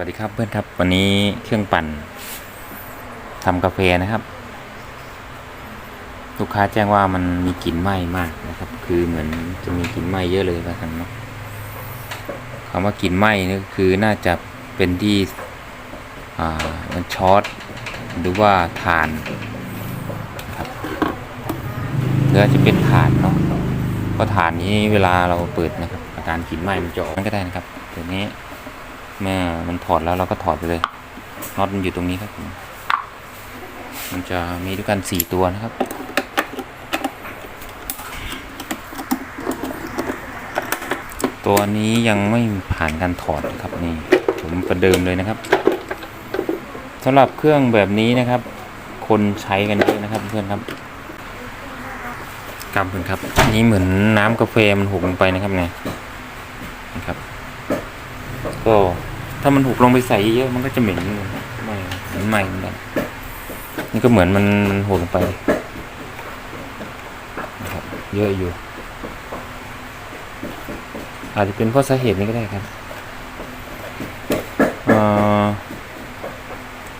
วัสดีครับเพื่อนครับวันนี้เครื่องปั่นทำกาแฟนะครับ ลูกค้าแจ้งว่ามันมีกลิ่นไหม้มากนะครับ คือเหมือนจะมีกลิ่นไหม้เยอะเลยว่ากันเนาะคำว่ากลิ่นไหม้นี่คือน่าจะเป็นที่อ่ามันช็อตหรือว่าถ่านนะครับหรือจะเป็นถ่านเนาะเพราะถ่านนี้เวลาเราเปิดนะครับ อาการกลิ่นไหม้มันจะออกก็ได้นะครับตัวนี้ เมื่อมันถอดแล้วเราก็ถอดไปเลยน็อตมันอยู่ตรงนี้ครับผมมันจะมีด้วยกันสี่ตัวนะครับตัวนี้ยังไม่ผ่านการถอดนะครับนี่ผมประเดิมเลยนะครับสำหรับเครื่องแบบนี้นะครับ คนใช้กันเยอะนะครับเพื่อนครับกำเพื่อนครับนี่เหมือนน้ำกาแฟมันหกลงไปนะครับเนี่ยนะครับ ก็ ถ้ามันถูกลงไปใส่เยอะมันก็จะเหม็นไม่เหม็นใหม่เหมือนกันนี่ก็เหมือนมันมันหดลงไปนะครับเยอะอยู่ อาจจะเป็นเพราะสาเหตุนี้ก็ได้ครับเอ่อ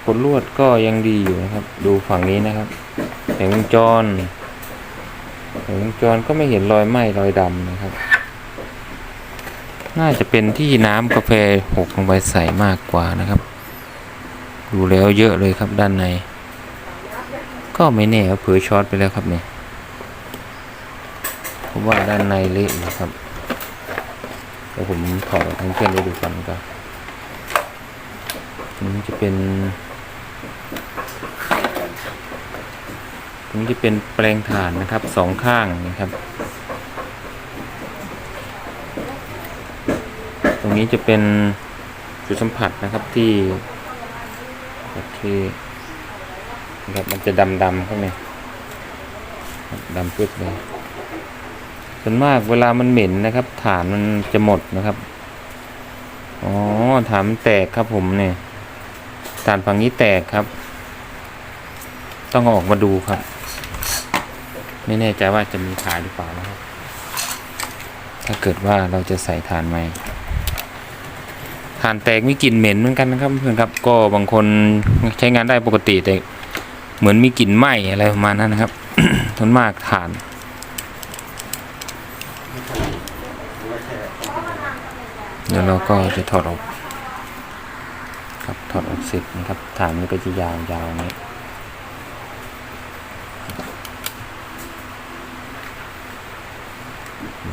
กดลวดก็ยังดีอยู่นะครับ ดูฝั่งนี้นะครับแผงวงจรแผงวงจรก็ไม่เห็นรอยไหม้รอยดำนะครับ น่าจะเป็นที่น้ำกาแฟหกลงไปใส่มากกว่านะครับ ดูแล้วเยอะเลยครับด้านใน ก็ไม่แน่เผลอช็อตไปแล้วครับเนี่ยเพราะว่าด้านในเละอยู่ครับเดี๋ยวผมถอดให้งเพื่อนได้ดูกันก็นี้จะเป็นนี้จะเป็นแปลงถ่านนะครับสองข้างนะครับ ตรง นี้จะเป็นจุดสัมผัสนะครับที่ที่นะครับมันจะดำดำข้างในดำปึ๊ดเลยส่วนมากเวลามันเหม็นนะครับฐานมันจะหมดนะครับอ๋อฐานมันแตกครับผมเนี่ยฐานฝั่งนี้แตกครับ ต้องอออกมาดูครับ ไม่แน่ใจว่าจะมีขายหรือเปล่านะครับ ถ้าเกิดว่าเราจะใส่ฐานใหม่ ฐานแตกมีกลิ่นเหม็นเหมือนกันนะครับเพื่อนครับก็บางคนใช้งานได้ปกติแต่เหมือนมีกลิ่นไหม้อะไรประมาณนั้นนะครับทนมากฐานเดี๋ยวเราก็จะถอดออกครับถอดออกเสร็จนะครับฐานนี้ก็จะยาวๆอย่างนี้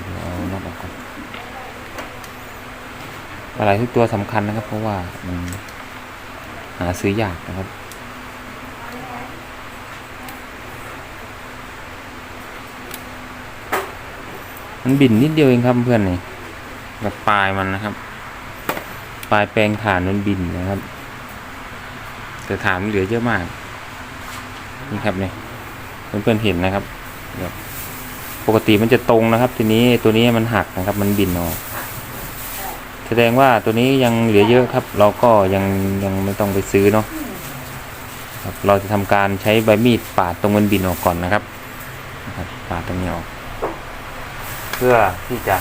เดี๋ยวเอาน็อตออกก่อน อะไรทุกตัวสำคัญนะครับ เพราะว่าหาซื้อยากนะครับ มันบินนิดเดียวเองครับเพื่อนนี่แบบปลายมันนะครับ ปลายแปลงฐานมันบินนะครับ แต่ฐานมันเหลือเยอะมาก นี่ครับเนี่ยเพื่อนๆเห็นนะครับแบบปกติมันจะตรงนะครับ ทีนี้ตัวนี้มันหักนะครับ มันบินออก แสดงว่าตัวนี้ยังเหลือเยอะครับ เราก็ยังยังไม่ต้องไปซื้อเนาะครับเราจะทำการใช้ใบมีดปาดตรงมันบินออกก่อนนะครับนะครับปาดตรงนี้ออก เพื่อที่จะ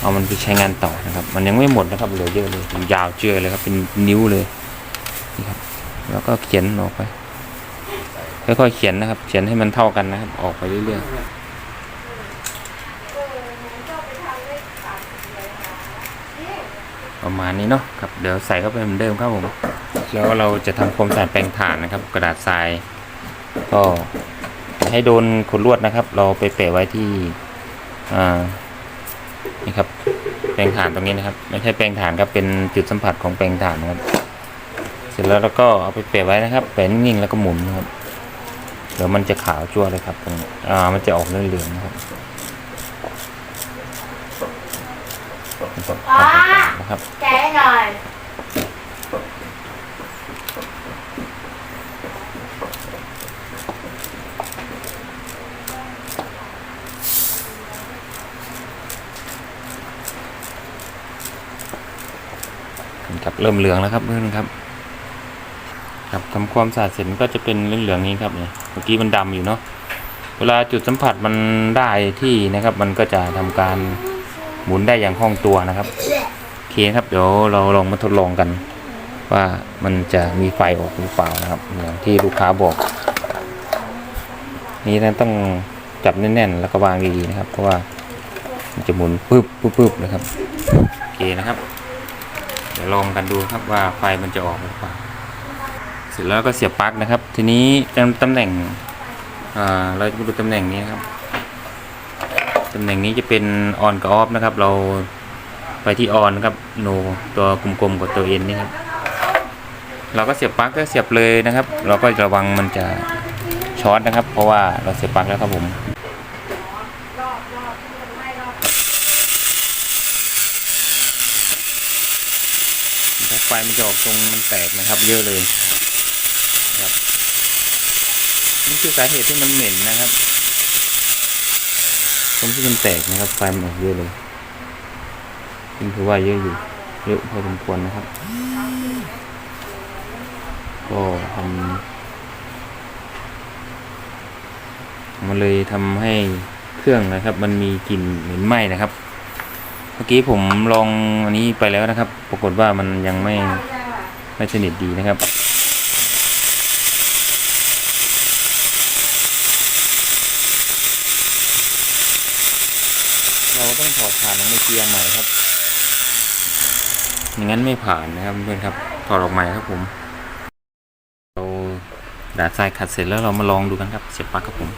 เอามันไปใช้งานต่อนะครับ มันยังไม่หมดนะครับเหลือเยอะเลยยาวเจือเลยครับ เป็นนิ้วเลยนี่ครับ แล้วก็เขียนออกไปค่อยๆเขียนนะครับ เขียนให้มันเท่ากันนะครับ ออกไปเรื่อยๆ ประมาณนี้เนาะครับเดี๋ยวใส่เข้าไปเหมือนเดิมครับผมแล้วเราจะทำความสะอาดแปรงถ่านนะครับ กระดาษทราย ก็ให้โดนขนลวดนะครับ เราไปแปะไว้ที่อ่านี่ครับแปรงถ่านตรงนี้นะครับ ไม่ใช่แปรงถ่านครับเป็นจุดสัมผัสของแปรงถ่านนะครับ เสร็จแล้วเราก็เอาไปแปะไว้นะครับแปะนิ่งๆแล้วก็หมุนนะครับเดี๋ยวมันจะขาวจั่วเลยครับตรงนี้อ่ามันจะออกเหลืองๆนะครับ นะครับแกะให้หน่อยครับเริ่มเหลืองแล้วครับเพื่อนครับ ครับทำความสะอาดเสร็จมันก็จะเป็นเหลืองๆนี้ครับเนี่ยเมื่อกี้มันดำอยู่เนาะเวลาจุดสัมผัสมันได้ที่นะครับ มันก็จะทำการ หมุนได้อย่างคล่องตัวนะครับทเคครับเดี๋ยวเราลองมาทดลองกัน ว่ามันจะมีไฟออกหรือเปล่านะครับอย่างที่ลูกค้าบอก นี่นะต้องจับแน่นๆ แล้วก็วางดีๆนะครับ เพราะว่ามันจะหมุนปึ๊บปึ๊บปึ๊บนะครับโอเคนะครับ เดี๋ยวลองกันดูครับว่าไฟมันจะออกหรือเปล่าเสร็จแล้วก็เสียบปลั๊กนะครับ ทีนี้ตำตำแหน่งเราจะมาดูตำแหน่งนี้ครับ ตำแหน่งนี้จะเป็นออนกับออฟนะครับ เราไปที่ออนนะครับโนตัวกลมๆกับตัวเอ็นนี่ครับ เราก็เสียบปลั๊กก็เสียบเลยนะครับ เราก็ระวังมันจะช็อตนะครับ เพราะว่าเราเสียบปลั๊กแล้วครับผมไฟมันจะออกตรงมันแตกนะครับ เยอะเลยครับนี่คือสาเหตุที่มันเหม็นนะครับ ตรงที่มันแตกนะครับไฟมันออกเยอะเลยนี่คือว่าเยอะอยู่เยอะพอสมควรนะครับ ก็ทำมันเลยทำให้เครื่องนะครับ มันมีกลิ่นเหม็นไหม้นะครับ เมื่อกี้ผมลองอันนี้ไปแล้วนะครับ ปรากฏว่ามันยังไม่ไม่สนิทดีนะครับ เราต้องถอดผ่านลงในเกียร์ใหม่ครับอย่างนั้นไม่ผ่านนะครับเพื่อนครับถอดออกใหม่ครับผม เราดาดทรายขัดเสร็จแล้วเรามาลองดูกันครับเสียบปลั๊กครับผม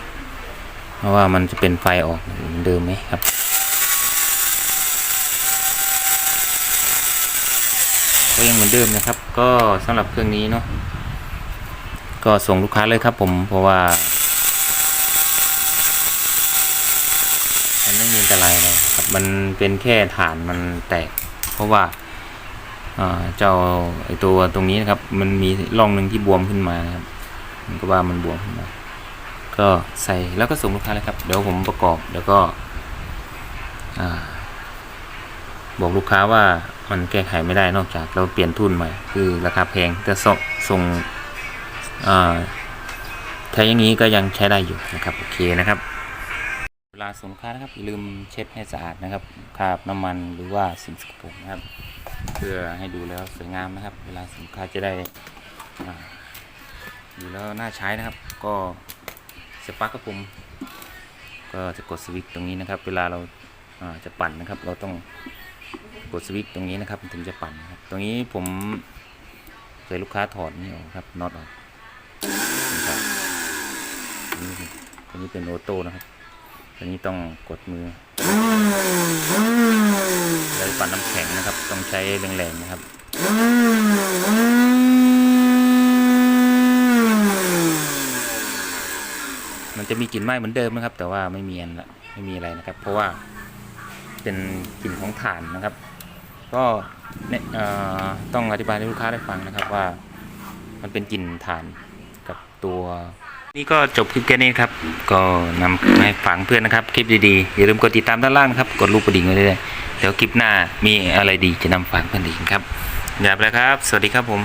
เพราะว่ามันจะเป็นไฟออกเหมือนเดิมไหมครับก็ยังเหมือนเดิมนะครับ ก็สำหรับเครื่องนี้เนาะก็ส่งลูกค้าเลยครับผมเพราะว่า มันไรเลยครับมันเป็นแค่ฐานมันแตก เพราะว่าเจ้าไอตัวตรงนี้นะครับ มันมีร่องหนึ่งที่บวมขึ้นมานะครับมันก็ว่ามันบวมขึ้นมา ก็ใส่แล้วก็ส่งลูกค้าเลยครับ เดี๋ยวผมประกอบแล้วก็บอกลูกค้าว่ามันแก้ไขไม่ได้นอกจากเราเปลี่ยนทุนใหม่ คือราคาแพงแต่ส่งส่งใช้อย่างนี้ก็ยังใช้ได้อยู่นะครับ โอเคนะครับ ลาส่งลูกค้านะครับอย่าลืมเช็ดให้สะอาดนะครับคราบน้ำมันหรือว่าสิ่งสกปรกนะครับ เพื่อให้ดูแล้วสวยงามนะครับ เวลาส่งลูกค้าจะได้อ่าดูแล้วน่าใช้นะครับ ก็สปาร์กกระผมก็จะกดสวิตช์ตรงนี้นะครับ เวลาเราจะปั่นนะครับ เราต้องกดสวิตช์ตรงนี้นะครับถึงจะปั่นนะครับ ตรงนี้ผมเคยลูกค้าถอดนี่ออกครับน็อตออกนะครับนี่ตัวนี้เป็นออโต้นะครับ อันนี้ต้องกดมือแล้วปั่นน้ำแข็งนะครับ ต้องใช้แรงๆนะครับมันจะมีกลิ่นไหม้เหมือนเดิมนะครับ แต่ว่าไม่มีอันละไม่มีอะไรนะครับ เพราะว่าเป็นกลิ่นของถ่านนะครับ ก็เนี่ยต้องอธิบายให้ลูกค้าได้ฟังนะครับว่า มันเป็นกลิ่นถ่านกับตัว นี่ก็จบคลิปแค่นี้ครับ ก็นำมาให้ฝังเพื่อนนะครับ คลิปดีๆ อย่าลืมกดติดตามด้านล่างนะครับ กดรูปกระดิ่งไว้ด้วยเดี๋ยวคลิปหน้ามีอะไรดีจะนำฝากเพื่อนอีกครับอย่าไปแล้วครับ สวัสดีครับผม